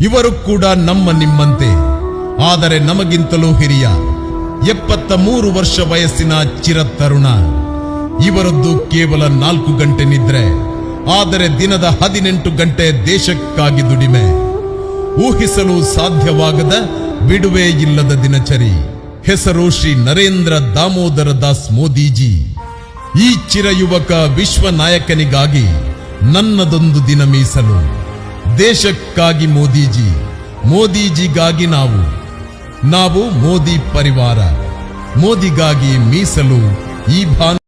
ಇವರು ಕೂಡ ನಮ್ಮ ನಿಮ್ಮಂತೆ. ಆದರೆ ನಮಗಿಂತಲೂ ಹಿರಿಯ ಎಪ್ಪತ್ತ ಮೂರು ವರ್ಷ ವಯಸ್ಸಿನ ಚಿರತರುಣ. ಇವರದ್ದು ಕೇವಲ ನಾಲ್ಕು ಗಂಟೆ ನಿದ್ರೆ, ಆದರೆ ದಿನದ ಹದಿನೆಂಟು ಗಂಟೆ ದೇಶಕ್ಕಾಗಿ ದುಡಿಮೆ. ಊಹಿಸಲು ಸಾಧ್ಯವಾಗದ ಬಿಡುವೆ ಇಲ್ಲದ ದಿನಚರಿ. ಹೆಸರು ಶ್ರೀ ನರೇಂದ್ರ ದಾಮೋದರ ದಾಸ್ ಮೋದಿಜಿ. ಈ ಚಿರಯುವಕ ವಿಶ್ವ ನಾಯಕನಿಗಾಗಿ ನನ್ನದೊಂದು ದಿನ ಮೀಸಲು. ದೇಶಕ್ಕಾಗಿ ಮೋದಿಜಿ ಮೋದಿಜಿಗಾಗಿ ನಾವು. ನಾವು ಮೋದಿ ಪರಿವಾರ ಮೋದಿಗಾಗಿ ಮೀಸಲು ಈ ಭಾನು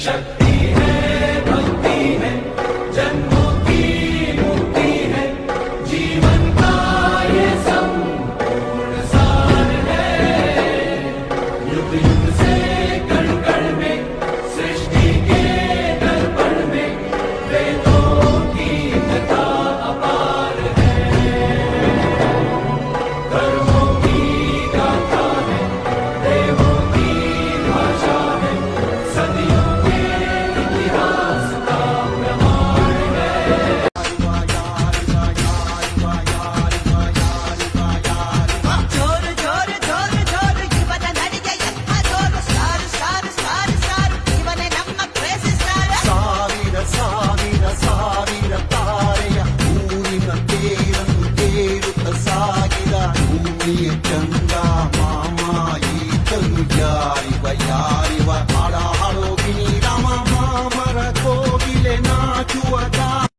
Shut